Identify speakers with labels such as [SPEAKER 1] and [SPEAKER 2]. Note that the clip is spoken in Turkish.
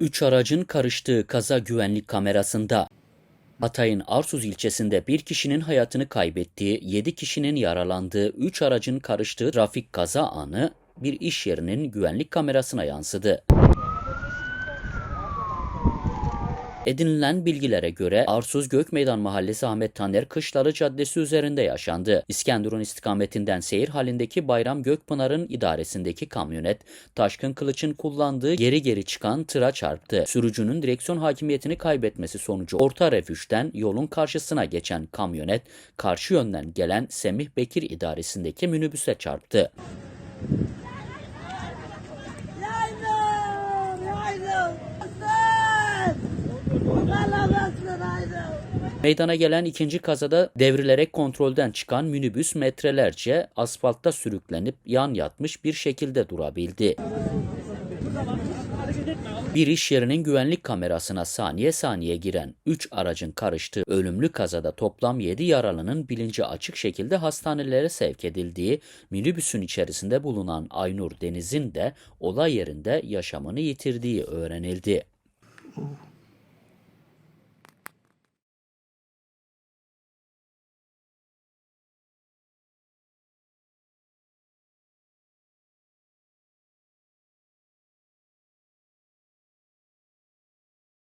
[SPEAKER 1] Üç aracın karıştığı kaza güvenlik kamerasında. Hatay'ın Arsuz ilçesinde bir kişinin hayatını kaybettiği, 7 kişinin yaralandığı 3 aracın karıştığı trafik kaza anı bir iş yerinin güvenlik kamerasına yansıdı. Edinilen bilgilere göre Arsuz Gökmeydan Mahallesi Ahmet Taner Kışları Caddesi üzerinde yaşandı. İskenderun istikametinden seyir halindeki Bayram Gökpınar'ın idaresindeki kamyonet, Taşkın Kılıç'ın kullandığı geri geri çıkan tıra çarptı. Sürücünün direksiyon hakimiyetini kaybetmesi sonucu orta refüjden yolun karşısına geçen kamyonet, karşı yönden gelen Semih Bekir idaresindeki minibüse çarptı.
[SPEAKER 2] Yaydım, yaydım. Yaydım.
[SPEAKER 1] Meydana gelen ikinci kazada devrilerek kontrolden çıkan minibüs metrelerce asfaltta sürüklenip yan yatmış bir şekilde durabildi. Bir iş yerinin güvenlik kamerasına saniye saniye giren 3 aracın karıştığı ölümlü kazada toplam 7 yaralının bilinci açık şekilde hastanelere sevk edildiği minibüsün içerisinde bulunan Aynur Deniz'in de olay yerinde yaşamını yitirdiği öğrenildi.